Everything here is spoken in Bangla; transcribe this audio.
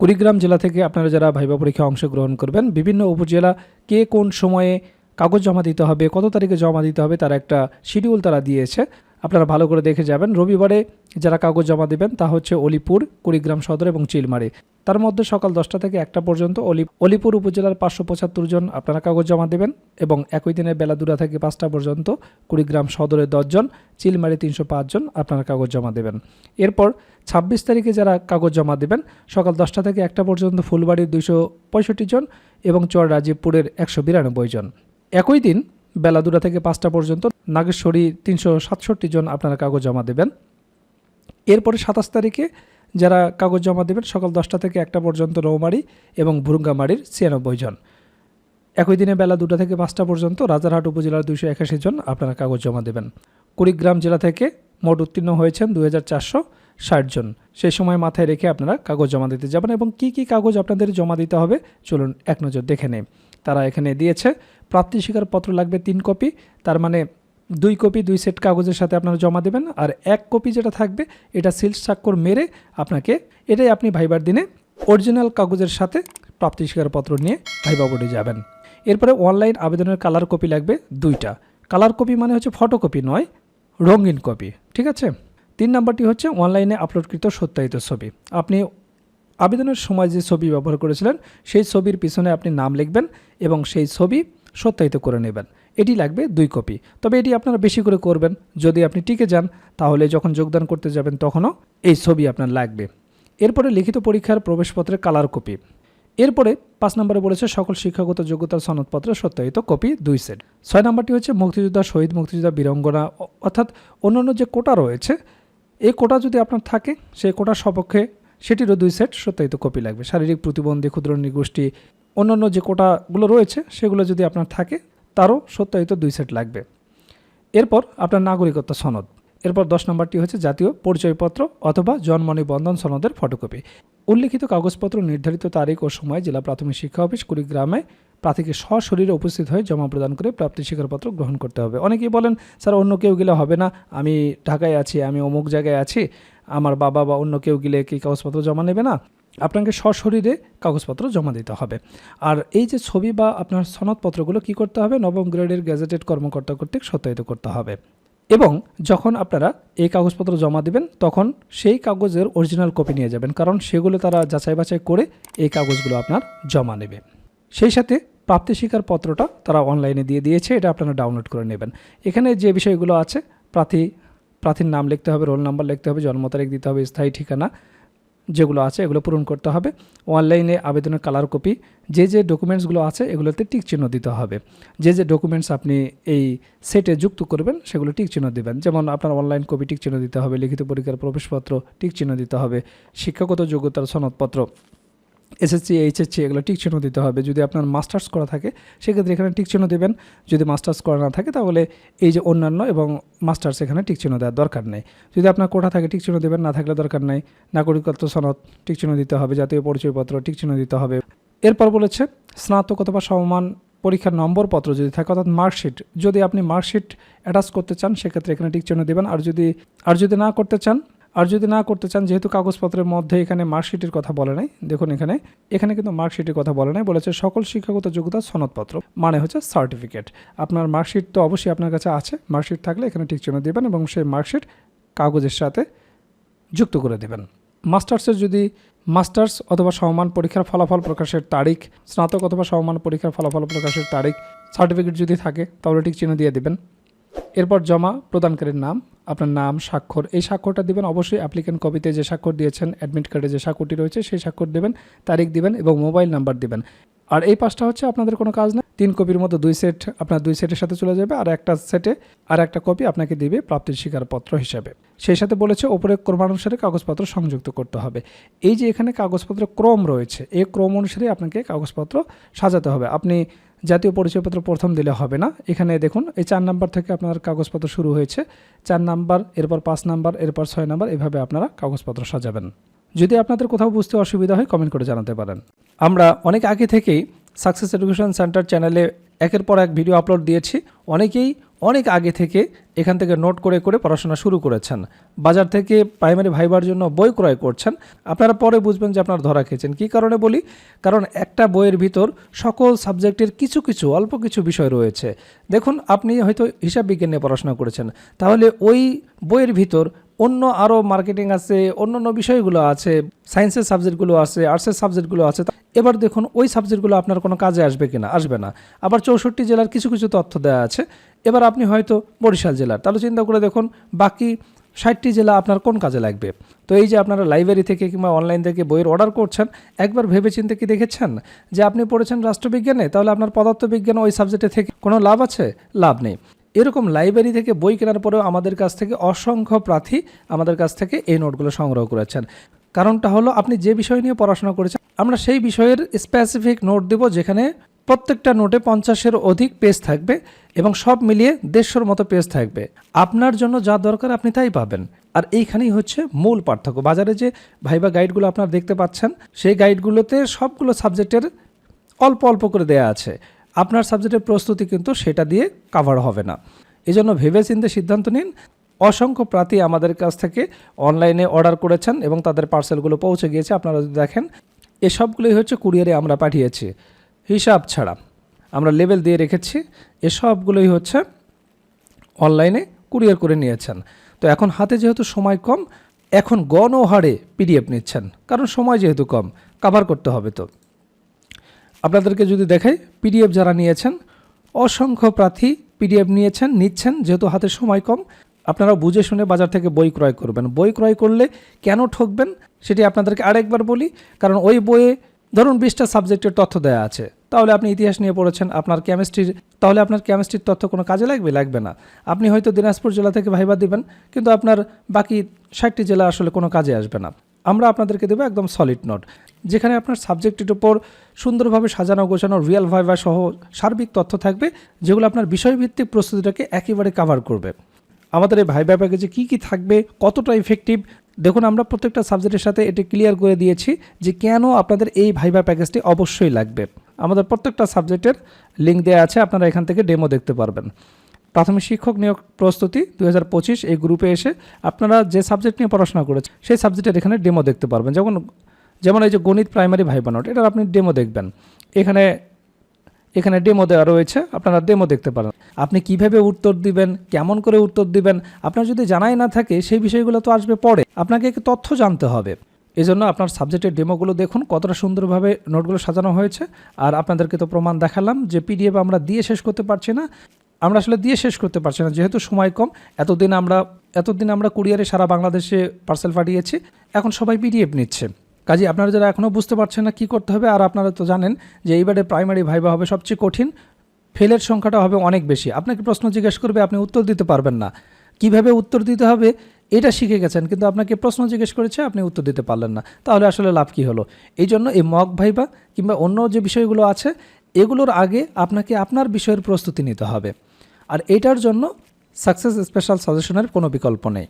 কুড়িগ্রাম জেলা থেকে আপনারা যারা ভাইবা পরীক্ষায় অংশগ্রহণ করবেন, বিভিন্ন উপজেলা কে কোন সময়ে কাগজ জমা দিতে হবে, কত তারিখে জমা দিতে হবে, তার একটা শিডিউল তারা দিয়েছে। আপনারা ভালো করে দেখে যাবেন। রবিবারে যারা কাগজ জমা দেবেন, তা হচ্ছে অলিপুর, কুড়িগ্রাম সদর এবং চিলমারি। তার মধ্যে সকাল দশটা থেকে একটা পর্যন্ত অলি, অলিপুর উপজেলার পাঁচশো পঁচাত্তর জন আপনারা কাগজ জমা দেবেন এবং একই দিনে বেলা দুটা থেকে পাঁচটা পর্যন্ত কুড়িগ্রাম সদরে দশজন চিলমারি তিনশো পাঁচজন আপনারা কাগজ জমা দেবেন। এরপর ছাব্বিশ তারিখে যারা কাগজ জমা দেবেন, সকাল দশটা থেকে একটা পর্যন্ত ফুলবাড়ির দুইশো পঁয়ষট্টি জন এবং চর রাজীবপুরের একশো বিরানব্বই জন। একই দিন বেলা দুটা থেকে পাঁচটা পর্যন্ত নাগেশ্বরী তিনশো সাতষট্টি জন আপনারা কাগজ জমা দেবেন। এরপরে সাতাশ তারিখে যারা কাগজ জমা দেবেন, সকাল দশটা থেকে একটা পর্যন্ত রৌমারি এবং ভুরুঙ্গামারির ছিয়ানব্বই জন। একই দিনে বেলা দুটা থেকে পাঁচটা পর্যন্ত রাজারহাট উপজেলার দুইশো একাশি জন আপনারা কাগজ জমা দেবেন। কুড়িগ্রাম জেলা থেকে মোট উত্তীর্ণ হয়েছেন দুই হাজার চারশো ষাট জন। সেই সময় মাথায় রেখে আপনারা কাগজ জমা দিতে যাবেন এবং কি কি কাগজ আপনাদের জমা দিতে হবে চলুন এক নজর দেখে নেই। তারা এখানে দিয়েছে, প্রাপ্তি স্বীকারপত্র লাগবে তিন কপি, তার মানে দুই কপি, দুই সেট কাগজের সাথে আপনারা জমা দেবেন আর এক কপি যেটা থাকবে, এটা সিল স্বাক্ষর মেরে আপনাকে এটাই আপনি ভাইবার দিনে অরিজিনাল কাগজের সাথে প্রাপ্তি স্বীকারপত্র নিয়ে ভাইবা বোর্ডে যাবেন। এরপরে অনলাইন আবেদনের কালার কপি লাগবে দুইটা। কালার কপি মানে হচ্ছে ফটোকপি নয়, রঙিন কপি, ঠিক আছে? তিন নাম্বারটি হচ্ছে অনলাইনে আপলোডকৃত সত্যায়িত ছবি। আপনি আবেদনের সময় যে ছবি ব্যবহার করেছিলেন, সেই ছবির পিছনে আপনি নাম লিখবেন এবং সেই ছবি সত্যায়িত করে নেবেন। এটি লাগবে দুই কপি। তবে এটি আপনারা বেশি করে করবেন। যদি আপনি টিকে যান, তাহলে যখন যোগদান করতে যাবেন, তখনও এই ছবি আপনার লাগবে। এরপরে লিখিত পরীক্ষার প্রবেশপত্রের কালার কপি। এরপরে পাঁচ নম্বরে বলেছে, সকল শিক্ষাগত যোগ্যতার সনদপত্র সত্যায়িত, কপি দুই সেট। ছয় নম্বরটি হচ্ছে মুক্তিযোদ্ধা, শহীদ মুক্তিযোদ্ধা, বীরঙ্গনা অর্থাৎ অন্যান্য যে কোটা রয়েছে এই কোটা যদি আপনার থাকে, সেই কোটার সপক্ষে সেটিরও দুই সেট সত্যায়িত কপি লাগবে। শারীরিক প্রতিবন্ধী, ক্ষুদ্র নিগোষ্ঠী, অন্যান্য যে কোটাগুলো রয়েছে, সেগুলো যদি আপনার থাকে, তারও সত্যায়িত দুই সেট লাগবে। এরপর আপনার নাগরিকত্ব সনদ। এরপর দশ নম্বরটি হচ্ছে জাতীয় পরিচয়পত্র অথবা জন্ম নিবন্ধন সনদের ফটোকপি। উল্লিখিত কাগজপত্র নির্ধারিত তারিখ ও সময়, জেলা প্রাথমিক শিক্ষা অফিস, কুড়িগ্রামে প্রার্থীকে সশরীরে উপস্থিত হয়ে জমা প্রদান করে প্রাপ্তি স্বীকারপত্র গ্রহণ করতে হবে। অনেকেই বলেন, স্যার, অন্য কেউ গেলে হবে না। আমি ঢাকায় আছি, আমি অমুক জায়গায় আছি। আমার বাবা বা অন্য কেউ গেলে কি কাগজপত্র জমা নেবে না? আপনাকে সশরীরে কাগজপত্র জমা দিতে হবে। আর এই যে ছবি বা আপনার সনদপত্রগুলো কি করতে হবে? নবম গ্রেডের গ্যাজেটেড কর্মকর্তা কর্তৃক সত্যায়িত করতে হবে। এবং যখন আপনারা এই কাগজপত্র জমা দিবেন, তখন সেই কাগজের অরিজিনাল কপি নিয়ে যাবেন। কারণ সেগুলো তারা যাচাই বাছাই করে এই কাগজগুলো আপনার জমা নেবে। সেই সাথে প্রাপ্তি স্বীকার পত্রটা তারা অনলাইনে দিয়ে দিয়েছে, এটা আপনারা ডাউনলোড করে নেবেন। এখানে যে বিষয়গুলো আছে, প্রার্থী, প্রার্থীর নাম লিখতে হবে রোল নাম্বার লিখতে হবে, জন্ম তারিখ দিতে হবে, স্থায়ী ঠিকানা যেগুলো আছে, এগুলো পূরণ করতে হবে। অনলাইনে আবেদনের কালার কপি যে যে ডকুমেন্টসগুলো আছে, এগুলোতে টিক চিহ্ন দিতে হবে। যে যে ডকুমেন্টস আপনি এই সেটে যুক্ত করবেন, সেগুলো টিক চিহ্ন দেবেন। যেমন আপনার অনলাইন কপি টিক চিহ্ন দিতে হবে, লিখিত পরীক্ষার প্রবেশপত্র টিক চিহ্ন দিতে হবে, শিক্ষাগত যোগ্যতার সনদপত্র এসএসসি, এইচএসসি এগুলো টিক চিহ্ন দিতে হবে। যদি আপনার মাস্টার্স করা থাকে, সেক্ষেত্রে এখানে টিক চিহ্ন দেবেন। যদি মাস্টার্স করা না থাকে, তাহলে এই যে অন্যান্য এবং মাস্টার্স এখানে টিক চিহ্ন দেওয়ার দরকার নেই। যদি আপনার কোঠা থাকে টিক চিহ্ন দেবেন, না থাকলে দরকার নেই। নাগরিকত্ব সনদ টিক চিহ্ন দিতে হবে, জাতীয় পরিচয়পত্র টিক চিহ্ন দিতে হবে। এরপর বলেছে, স্নাতক অথবা সমমান পরীক্ষার নম্বরপত্র যদি থাকে, অর্থাৎ মার্কশিট। যদি আপনি মার্কশিট অ্যাটাচ করতে চান, সেক্ষেত্রে এখানে টিক চিহ্ন দেবেন। আর যদি আর যদি না করতে চান আর যদি না করতে চান, যেহেতু কাগজপত্রের মধ্যে এখানে মার্কশিটের কথা বলে নাই, দেখুন এখানে এখানে কিন্তু মার্কশিটের কথা বলে নাই, বলেছে সকল শিক্ষাগত যোগ্যতা সনদপত্র মানে হচ্ছে সার্টিফিকেট আপনার মার্কশিট তো অবশ্যই আপনার কাছে আছে, মার্কশিট থাকলে এখানে ঠিক চিহ্ন দেবেন এবং সেই মার্কশিট কাগজের সাথে যুক্ত করে দেবেন। মাস্টার্সের যদি মাস্টার্স অথবা সমমান পরীক্ষার ফলাফল প্রকাশের তারিখ, স্নাতক অথবা সমমান পরীক্ষার ফলাফল প্রকাশের তারিখ সার্টিফিকেট যদি থাকে, তাহলে ঠিক চিহ্ন দিয়ে দেবেন। এরপর জমা প্রদানকারীর নাম, আপনার নাম, স্বাক্ষর। এই স্বাক্ষরটা দিবেন, অবশ্যই অ্যাপ্লিকেন্ট কপিতে যে স্বাক্ষর দিয়েছেন অ্যাডমিট কার্ডে যে স্বাক্ষরটি রয়েছে, সেই স্বাক্ষর দেবেন, তারিখ দিবেন এবং মোবাইল নাম্বার দিবেন। আর এই পাঁচটা হচ্ছে আপনাদের কোনো কাজ না। তিন কপির মতো দুই সেট আপনার দুই সেটের সাথে চলে যাবে, আর একটা সেটে আর একটা কপি আপনাকে দিবে প্রাপ্তির স্বীকারপত্র হিসাবে। সেই সাথে বলেছে, ওপরে ক্রমানুসারে কাগজপত্র সংযুক্ত করতে হবে। এই যে এখানে কাগজপত্রের ক্রম রয়েছে, এই ক্রম অনুসারে আপনাকে কাগজপত্র সাজাতে হবে। আপনি জাতীয় পরিচয়পত্র প্রথম দিলে হবে না। এখানে দেখুন, এই চার নাম্বার থেকে আপনার কাগজপত্র শুরু হয়েছে। চার নাম্বার, এরপর পাঁচ নাম্বার, এরপর ছয় নাম্বার, এভাবে আপনারা কাগজপত্র সাজাবেন। যদি আপনাদের কোথাও বুঝতে অসুবিধা হয় কমেন্ট করে জানাতে পারেন। আমরা অনেক আগে থেকেই সাকসেস এডুকেশন সেন্টার চ্যানেলে একের পর এক ভিডিও আপলোড দিয়েছি। অনেকেই অনেক আগে থেকে এখান থেকে নোট করে করে পড়াশোনা শুরু করেছেন। বাজার থেকে প্রাইমারি ভাইবার জন্য বই ক্রয় করছেন। আপনারা পরে বুঝবেন যে আপনারা ধরা খেয়েছেন। কী কারণে বলি? কারণ একটা বইয়ের ভিতর সকল সাবজেক্টের কিছু কিছু, অল্প কিছু বিষয় রয়েছে। দেখুন, আপনি হয়তো হিসাব বিজ্ঞান নিয়ে পড়াশোনা করেছেন। তাহলে ওই বইয়ের ভিতর অন্য আরও মার্কেটিং আছে অন্য অন্য বিষয়গুলো আছে সায়েন্সের সাবজেক্টগুলো আছে আর্টসের সাবজেক্টগুলো আছে এবার দেখুন ওই সাবজেক্টগুলো আপনার কোনো কাজে আসবে কিনা, আসবে না। আবার চৌষট্টি জেলার কিছু কিছু তথ্য দেওয়া আছে। এবার আপনি হয়তো বরিশাল জেলার তাহলে চিন্তা করে দেখুন বাকি ষাটটি জেলা আপনার কোন কাজে লাগবে? তো এই যে আপনারা লাইব্রেরি থেকে কিংবা অনলাইন থেকে বইয়ের অর্ডার করছেন, একবার ভেবে চিন্তে কি দেখেছেন? যে আপনি পড়েছেন রাষ্ট্রবিজ্ঞানে, তাহলে আপনার পদার্থবিজ্ঞান ওই সাবজেক্টে থেকে কোনো লাভ আছে? লাভ নেই। এরকম লাইব্রেরি থেকে বই কেনার পরেও আমাদের কাছ থেকে অসংখ্য প্রার্থী আমাদের কাছ থেকে এই নোটগুলো সংগ্রহ করেছেন। কারণটা হলো আপনি যে বিষয় নিয়ে পড়াশোনা করেছেন, আমরা সেই বিষয়ের স্পেসিফিক নোট দেব যেখানে প্রত্যেকটা নোটে পঞ্চাশের অধিক পেজ থাকবে এবং সব মিলিয়ে দেড়শোর মতো পেজ থাকবে। আপনার জন্য যা দরকার আপনি তাই পাবেন। আর এইখানেই হচ্ছে মূল পার্থক্য। বাজারে যে ভাইবা গাইডগুলো আপনারা দেখতে পাচ্ছেন, সেই গাইডগুলোতে সবগুলো সাবজেক্টের অল্প অল্প করে দেয়া আছে। আপনার সাবজেক্টের প্রস্তুতি কিন্তু সেটা দিয়ে কাভার হবে না। এই জন্য ভেবে চিন্তে সিদ্ধান্ত নিন, অসংখ্য প্রার্থী আমাদের কাছ থেকে অনলাইনে অর্ডার করেছেন এবং তাদের পার্সেলগুলো পৌঁছে গিয়েছে। আপনারা যদি দেখেন, এসবগুলোই হচ্ছে কুরিয়ারে আমরা পাঠিয়েছি। হিসাব ছাড়া আমরা লেবেল দিয়ে রেখেছি। এসবগুলোই হচ্ছে অনলাইনে কুরিয়ার করে নিয়েছেন। তো এখন হাতে যেহেতু সময় কম, এখন গণহারে পিডিএফ নিচ্ছেন। কারণ সময় যেহেতু কম কাভার করতে হবে তো। আপনাদেরকে যদি দেখাই, পিডিএফ যারা নিয়েছেন, অসংখ্য প্রার্থী পিডিএফ নিয়েছেন, নিচ্ছেন, যেহেতু হাতে সময় কম আপনারা বুঝে শুনে বাজার থেকে বই ক্রয় করবেন। বই ক্রয় করলে কেন ঠকবেন সেটি আপনাদেরকে আরেকবার বলি, কারণ ওই বইয়ে ধরুন বিশটা সাবজেক্টের তথ্য দেওয়া আছে, তাহলে আপনি ইতিহাস নিয়ে পড়েছেন, আপনার কেমিস্ট্রির তাহলে আপনার কেমিস্ট্রির তথ্য কোনো কাজে লাগবে? লাগবে না। আপনি হয়তো দিনাজপুর জেলা থেকে ভাইবা দিবেন, কিন্তু আপনার বাকি ষাটটি জেলা আসলে কোনো কাজে আসবে না। আমরা আপনাদেরকে দেবো একদম সলিড নোট যেখানে আপনার সাবজেক্টের উপর সুন্দরভাবে সাজানো, গোছানো রিয়েল ভাইবা সহ সার্বিক তথ্য থাকবে, যেগুলো আপনার বিষয়ভিত্তিক প্রস্তুতিটাকে একেবারে কাভার করবে। আমাদের এই ভাইবা প্যাকেজে কী কী থাকবে, কতটা ইফেক্টিভ দেখুন আমরা প্রত্যেকটা সাবজেক্টের সাথে এটি ক্লিয়ার করে দিয়েছি যে কেন আপনাদের এই ভাইবা প্যাকেজটি অবশ্যই লাগবে। আমাদের প্রত্যেকটা সাবজেক্টের লিঙ্ক দেওয়া আছে, আপনারা এখান থেকে ডেমো দেখতে পারবেন। প্রাথমিক শিক্ষক নিয়োগ প্রস্তুতি দু হাজার পঁচিশ এই গ্রুপে এসে আপনারা যে সাবজেক্ট নিয়ে পড়াশোনা করেছেন, সেই সাবজেক্টের এখানে ডেমো দেখতে পারবেন। যেমন যেমন এই যে গণিত প্রাইমারি ভাই নোট এটার আপনি ডেমো দেখবেন। এখানে এখানে ডেমো দেওয়া রয়েছে, আপনারা ডেমো দেখতে পারেন। আপনি কীভাবে উত্তর দিবেন, কেমন করে উত্তর দিবেন, আপনার যদি জানাই না থাকে, সেই বিষয়গুলো তো আসবে পরে। আপনাকে তথ্য জানতে হবে। এজন্য আপনার সাবজেক্টের ডেমোগুলো দেখুন, কতটা সুন্দরভাবে নোটগুলো সাজানো হয়েছে। আর আপনাদেরকে তো প্রমাণ দেখালাম যে পিডিএফ আমরা দিয়ে শেষ করতে পারছি না। আমরা আসলে দিয়ে শেষ করতে পারছি না। যেহেতু সময় কম, এতদিন আমরা এতদিন আমরা কুরিয়ারে সারা বাংলাদেশে পার্সেল পাঠিয়েছি, এখন সবাই পিডিএফ নিচ্ছে। কাজে আপনারা যারা এখনও বুঝতে পারছেন না কী করতে হবে, আর আপনারা তো জানেন যে এইবারে প্রাইমারি ভাইবা হবে সবচেয়ে কঠিন ফেলের সংখ্যাটা হবে অনেক বেশি। আপনাকে প্রশ্ন জিজ্ঞেস করবে, আপনি উত্তর দিতে পারবেন না। কীভাবে উত্তর দিতে হবে, এটা শিখে গেছেন, কিন্তু আপনাকে প্রশ্ন জিজ্ঞেস করেছে, আপনি উত্তর দিতে পারলেন না। তাহলে আসলে লাভ কী হলো? এই জন্য এই মক ভাইবা কিংবা অন্য যে বিষয়গুলো আছে, এগুলোর আগে আপনাকে আপনার বিষয়ের প্রস্তুতি নিতে হবে। আর এটার জন্য সাকসেস স্পেশাল সাজেশনের কোনো বিকল্প নেই।